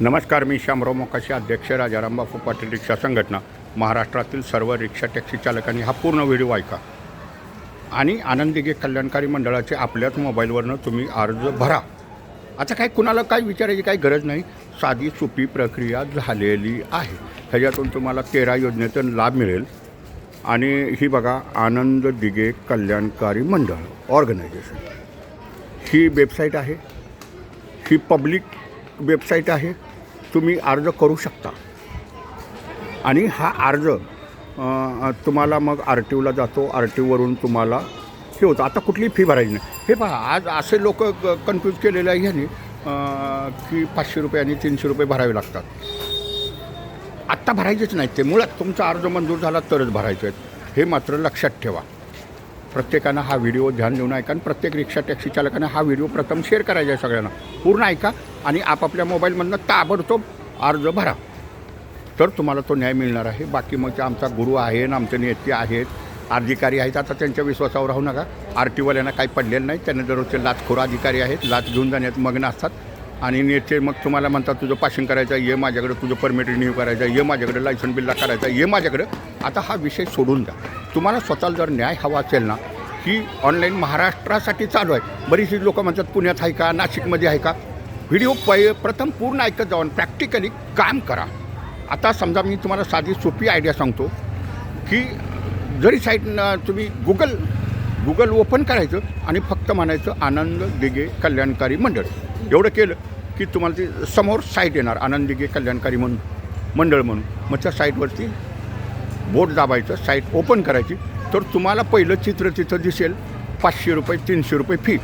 नमस्कार मी श्यामराव मोकाशी अध्यक्ष राजाराम बापू पाटील रिक्षा संघटना. महाराष्ट्रातील सर्व रिक्षा टॅक्सी चालकांनी हा पूर्ण व्हिडिओ ऐका. आणि आनंदी कल्याणकारी मंडळाचे आपल्याच मोबाईलवरनं तुम्ही अर्ज भरा. आता काय कुणाला काय विचारायची काही गरज नाही साधी सोपी प्रक्रिया झालेली आहे. ह्याच्यातून तुम्हाला तेरा योजनेतून लाभ मिळेल. आणि ही बघा आनंद दिगे कल्याणकारी मंडळ ऑर्गनायझेशन ही वेबसाईट आहे. ही पब्लिक वेबसाईट आहे तुम्ही अर्ज करू शकता. आणि हा अर्ज तुम्हाला मग आर टी ओला जातो आर टी ओवरून तुम्हाला हे होतं. आता कुठली फी भरायची नाही. हे पहा आज असे लोक कन्फ्यूज केलेले आहे ह्याने की पाचशे रुपये आणि तीनशे रुपये भरावे लागतात. आत्ता भरायचेच नाहीत ते. मुळात तुमचा अर्ज मंजूर झाला तरच भरायचे आहेत. हे मात्र लक्षात ठेवा. प्रत्येकानं हा व्हिडिओ ध्यान देऊन ऐका आणि प्रत्येक रिक्षा टॅक्सी चालकानं हा व्हिडिओ प्रथम शेअर करायचा आहे सगळ्यांना. पूर्ण ऐका आणि आपापल्या मोबाईलमधनं ताबडतोब अर्ज भरा. तर तुम्हाला तो न्याय मिळणार आहे. बाकी मग आमचा गुरु आहे ना आमचे नेते आहेत अधिकारी आहेत. आता त्यांच्या विश्वासावर राहू नका. आर टीवाल्यांना काही पडलेलं नाही. त्यांना दररोजचे लाचखोर अधिकारी आहेत. लाच घेऊन जाण्यात मग्न असतात. आणि नेते मग तुम्हाला म्हणतात तुझं पाशिंग करायचं आहे, ये माझ्याकडे. तुझं परमिट रिन्यू करायचं आहे, ये माझ्याकडे. लायसन बिल्ला करायचा आहे, ये माझ्याकडे. आता हा विषय सोडून जा तुम्हाला स्वतःला जर न्याय हवा असेल ना ही ऑनलाईन महाराष्ट्रासाठी चालू आहे. बरीचशी लोकं म्हणतात पुण्यात आहे का? नाशिकमध्ये आहे का? व्हिडिओ पै प्रथम पूर्ण ऐकत जाऊन प्रॅक्टिकली काम करा. आता समजा मी तुम्हाला साधी सोपी आयडिया सांगतो की जरी साईट तुम्ही गुगल गुगल ओपन करायचं आणि फक्त म्हणायचं आनंद दिगे कल्याणकारी मंडळ. एवढं केलं की तुम्हाला ती समोर साईट येणार आनंद दिगे कल्याणकारी म्हणून मंडळ म्हणून. मग त्या साईटवरती बोट दाबायचं साईट ओपन करायची. तर तुम्हाला पहिलं चित्र तिथं दिसेल पाचशे रुपये तीनशे रुपये फी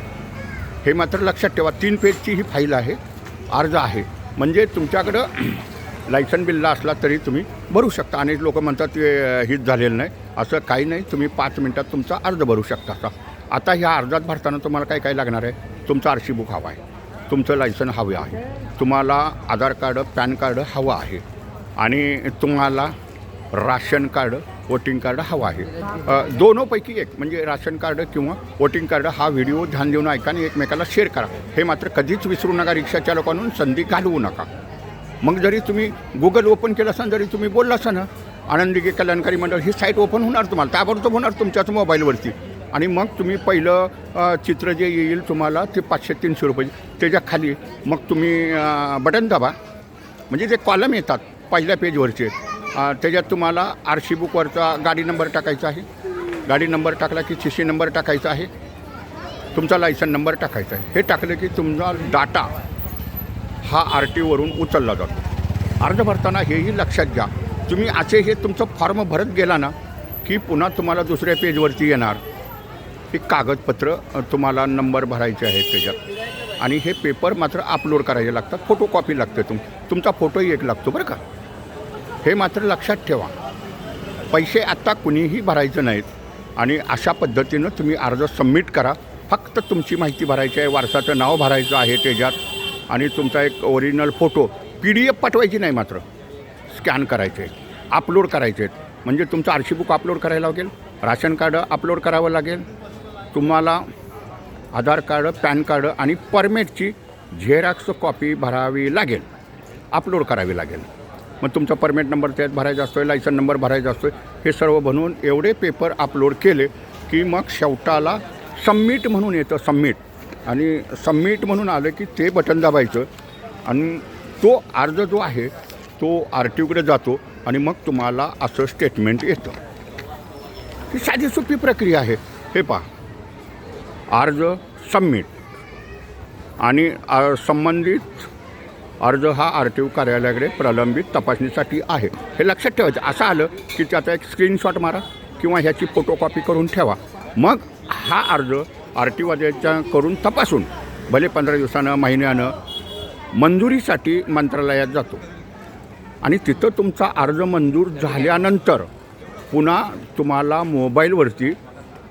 हे मात्र लक्षात ठेवा तीन पेजची ही फाईल आहे अर्ज आहे. म्हणजे तुमच्याकडं लायसन बिलला असला तरी तुम्ही भरू शकता. आणि लोक म्हणतात ते हित झालेलं नाही. असं काही नाही तुम्ही पाच मिनटात तुमचा अर्ज भरू शकता का आता ह्या अर्जात भरताना तुम्हाला काय काय लागणार आहे? तुमचं आर सी बुक हवं आहे. तुमचं लायसन हवे आहे. तुम्हाला आधार कार्ड पॅन कार्ड हवं आहे. आणि तुम्हाला राशन कार्ड वोटिंग कार्ड हवं आहे. दोनोपैकी एक म्हणजे राशन कार्ड किंवा वोटिंग कार्ड हा व्हिडिओ ध्यान देऊन ऐका आणि एकमेकाला शेअर करा. हे मात्र कधीच विसरू नका रिक्षा लोकांना संधी घालवू नका. मग जरी तुम्ही गुगल ओपन केलं असाल जरी तुम्ही बोलला असा ना आनंदी की कल्याणकारी मंडळ ही साईट ओपन होणार तुम्हाला. ताबडतोब होणार तुमच्याच मोबाईलवरती आणि मग तुम्ही पहिलं चित्र जे येईल तुम्हाला ते पाचशे तीनशे रुपये त्याच्याखाली मग तुम्ही बटन दाबा. म्हणजे जे कॉलम येतात पहिल्या पेजवरचे त्याच्यात तुम्हाला आर सी बुकवरचा गाडी नंबर टाकायचा आहे. गाडी नंबर टाकला की सी सी नंबर टाकायचा आहे. तुमचा लायसन नंबर टाकायचा आहे. हे टाकलं की तुमचा डाटा हा आर टी ओवरून उचलला जातो. अर्ज भरताना हेही लक्षात घ्या. तुम्ही असे हे तुमचं फॉर्म भरत गेला ना की पुन्हा तुम्हाला दुसऱ्या पेजवरती येणार. हे कागदपत्र तुम्हाला नंबर भरायचे आहेत त्याच्यात. आणि हे पेपर मात्र अपलोड करायचे लागतात. फोटो कॉपी लागते तुम तुमचा फोटोही एक लागतो बरं का? हे मात्र लक्षात ठेवा. पैसे आत्ता कुणीही भरायचं नाहीत आणि अशा पद्धतीनं तुम्ही अर्ज सबमिट करा. फक्त तुमची माहिती भरायची आहे वारसाचं नाव भरायचं आहे त्याच्यात आणि तुमचा एक original photo P D F पाठवायची नाही मात्र. स्कॅन करायचे अपलोड करायचे. आहेत म्हणजे तुमचं आर सी बुक अपलोड करायला लागेल राशन कार्ड अपलोड करावं लागेल. तुम्हाला आधार कार्ड पॅन कार्ड आणि परमिटची झेरॉक्स कॉपी भरावी लागेल अपलोड करावी लागेल. मग तुमचा परमिट नंबर त्यात भरायचा असतो आहे लायसन नंबर भरायचा असतो आहे हे सर्व बनवून एवढे पेपर अपलोड केले की मग शेवटाला सबमिट म्हणून येतं सबमिट आणि सबमिट म्हणून आलं की ते बटन दाबायचं. आणि तो अर्ज जो आहे तो आर टी ओकडे जातो आणि मग तुम्हाला असं स्टेटमेंट येतं. ही साधी सोपी प्रक्रिया आहे. हे पहा. अर्ज सबमिट आणि संबंधित अर्ज हा आर टी ओ कार्यालयाकडे प्रलंबित तपासणीसाठी आहे. हे लक्षात ठेवायचं. असं आलं की त्याचा एक स्क्रीनशॉट मारा किंवा ह्याची फोटोकॉपी करून ठेवा. मग हा अर्ज आर टी ओच्या करून तपासून भले पंधरा दिवसानं महिन्यानं मंजुरीसाठी मंत्रालयात जातो. आणि तिथं तुमचा अर्ज मंजूर झाल्यानंतर पुन्हा तुम्हाला मोबाईलवरती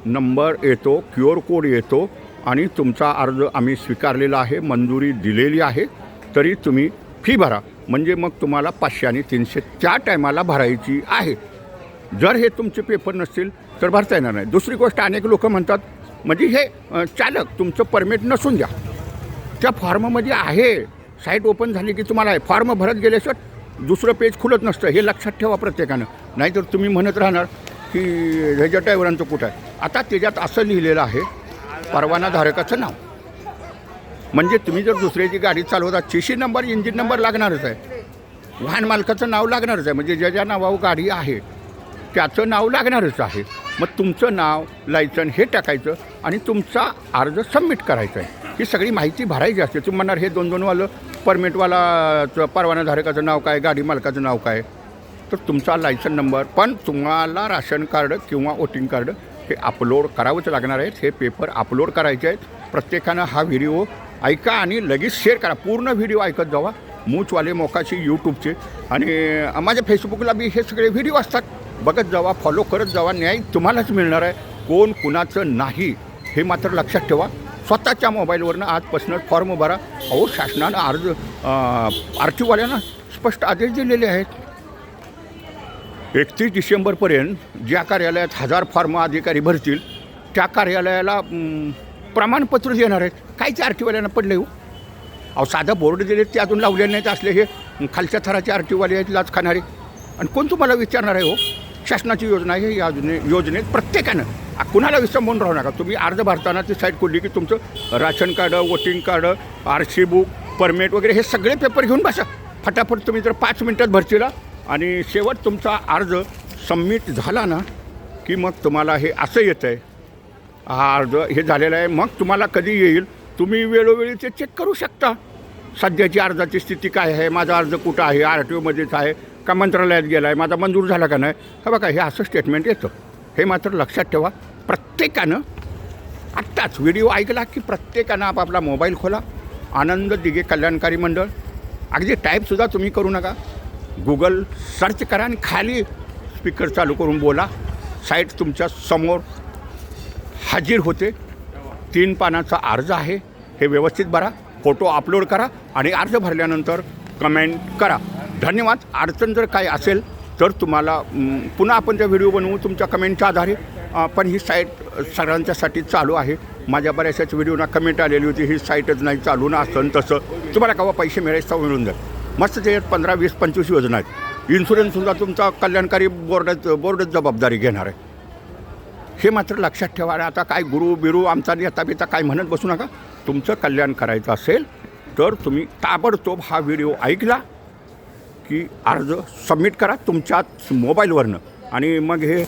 नंबर येतो क्यू आर कोड येतो आणि तुमचा अर्ज आम्ही स्वीकारलेला आहे मंजुरी दिलेली आहे. तरी तुम्ही फी भरा. म्हणजे मग तुम्हाला पाचशे आणि तीनशे त्या टायमाला भरायची आहे. जर हे तुमचे पेपर नसतील तर भरता येणार नाही. दुसरी गोष्ट अनेक लोक म्हणतात म्हणजे हे चालक तुमचं परमिट नसून द्या. त्या फॉर्ममध्ये आहे. साईट ओपन झाली की तुम्हाला आहे फॉर्म भरत गेल्याशिवाय दुसरं पेज खुलत नसतं. हे लक्षात ठेवा प्रत्येकानं. नाहीतर तुम्ही म्हणत राहणार की ह्याच्या ड्रायव्हरांचं कुठं आहे? आता त्याच्यात असं लिहिलेलं आहे परवानाधारकाचं नाव. म्हणजे तुम्ही जर दुसऱ्याची गाडी चालवता चीशी नंबर इंजिन नंबर लागणारच आहे. वाहन मालकाचं नाव लागणारच आहे. म्हणजे ज्या ज्या नावावर गाडी आहे त्याचं नाव लागणारच आहे. मग तुमचं नाव लायसन हे टाकायचं आणि तुमचा अर्ज सबमिट करायचा आहे. ही सगळी माहिती भरायची असते. तुम्ही म्हणणार हे दोन दोनवालं परमिटवाला परवानाधारकाचं नाव काय गाडी मालकाचं नाव काय? तर तुमचा लायसन नंबर पण तुम्हाला राशन कार्ड किंवा वोटिंग कार्ड हे अपलोड करावंच लागणार आहेत. हे पेपर अपलोड करायचे आहेत. प्रत्येकानं हा व्हिडिओ ऐका आणि लगेच शेअर करा. पूर्ण व्हिडिओ ऐकत जावा. मूचवाले मोकाशी यूट्यूबचे आणि माझ्या फेसबुकला बी हे सगळे व्हिडिओ असतात. बघत जावा फॉलो करत जावा. न्याय तुम्हालाच मिळणार आहे. कोण कुणाचं नाही हे मात्र लक्षात ठेवा. स्वतःच्या मोबाईलवरनं आजपासून फॉर्म भरा. अहो शासनानं अर्ज आर्थिकवाल्यानं स्पष्ट आदेश दिलेले आहेत. एकतीस डिसेंबरपर्यंत ज्या कार्यालयात हजार फॉर्म अधिकारी भरतील त्या कार्यालयाला प्रमाणपत्र देणार आहेत. काहीच ते आर टी वाल्यांना पडले हो. अहो साधं बोर्ड दिले ते अजून लावलेले नाहीत असले हे. खालच्या थराचे आर टी वाले आहेत लाच खाणारे. आणि कोण तुम्हाला विचारणार आहे हो? शासनाची योजना आहे या योजने योजनेत प्रत्येकानं. कुणाला विसंबून राहू नका. तुम्ही अर्ज भरताना ती साईट खोलली की तुमचं ration card voting card R C book permit वगैरे हे सगळे पेपर घेऊन बसा. फटाफट तुम्ही जर पाच मिनटात भरतीला आणि शेवट तुमचा अर्ज सबमिट झाला ना की मग तुम्हाला हे असं येतं आहे हा अर्ज हे झालेला आहे. मग तुम्हाला कधी येईल? तुम्ही वेळोवेळी ते चेक करू शकता. सध्याची अर्जाची स्थिती काय आहे? माझा अर्ज कुठं आहे? आर टी ओमध्येच आहे का मंत्रालयात गेला आहे माझा मंजूर झाला का नाही? हे बघा हे असं स्टेटमेंट येतं. हे मात्र लक्षात ठेवा. प्रत्येकानं आत्ताच व्हिडिओ ऐकला की प्रत्येकानं आपापला मोबाईल खोला. आनंद दिघे कल्याणकारी मंडळ. अगदी टाईपसुद्धा तुम्ही करू नका. गुगल सर्च करा आणि खाली स्पीकर चालू करून बोला. साईट तुमच्यासमोर हाजीर होते. तीन पानाचा अर्ज आहे. हे व्यवस्थित भरा. फोटो अपलोड करा आणि अर्ज भरल्यानंतर कमेंट करा. धन्यवाद. अडचण जर काय असेल तर तुम्हाला पुन्हा आपण त्या व्हिडिओ बनवू तुमच्या कमेंटच्या आधारे पण ही साईट सगळ्यांच्यासाठी चालू आहे. माझ्या बऱ्याचशाच व्हिडिओना कमेंट आलेली होती. ही साईटच नाही चालू ना असं तसं. तुम्हाला केव्हा पैसे मिळायचं तर मिळून जाईल. मस्त ते पंधरा वीस पंचवीस योजना आहेत. इन्शुरन्ससुद्धा तुमचा कल्याणकारी बोर्डच बोर्डच जबाबदारी घेणार आहे. हे मात्र लक्षात ठेवा. आणि आता काय गुरु बिरू आमचा नेता बिता काय म्हणत बसू नका. तुमचं कल्याण करायचं असेल तर तुम्ही ताबडतोब हा व्हिडिओ ऐकला की अर्ज सबमिट करा तुमच्याच मोबाईलवरनं. आणि मग हे